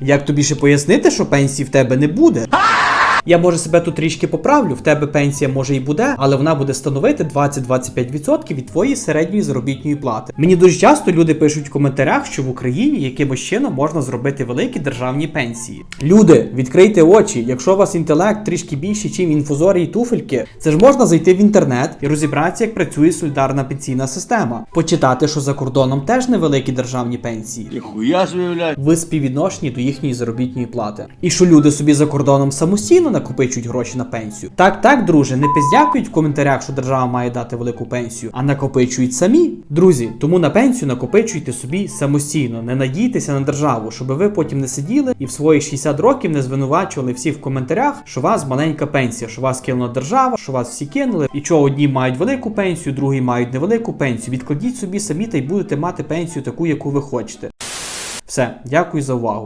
Як тобі ще пояснити, що пенсії в тебе не буде? Я може себе тут трішки поправлю. В тебе пенсія може і буде, але вона буде становити 20-25% від твоєї середньої заробітної плати. Мені дуже часто люди пишуть в коментарях, що в Україні якимось чином можна зробити великі державні пенсії. Люди, відкрийте очі. Якщо у вас інтелект трішки більший, ніж інфузорії і туфельки, це ж можна зайти в інтернет і розібратися, як працює солідарна пенсійна система. Почитати, що за кордоном теж невеликі державні пенсії Ніхуя собі, блядь. в співвідношенні до їхньої заробітної плати. І що люди собі за кордоном самостійно накопичують гроші на пенсію. Так, так, друже, не пиздякують в коментарях, що держава має дати велику пенсію, а накопичують самі. Друзі, тому на пенсію накопичуйте собі самостійно, не надійтеся на державу, щоб ви потім не сиділи і в свої 60 років не звинувачували всіх в коментарях, що вас маленька пенсія, що вас кинула держава, що вас всі кинули, і що одні мають велику пенсію, другі мають невелику пенсію. Відкладіть собі самі та й будете мати пенсію таку, яку ви хочете. Все, дякую за увагу.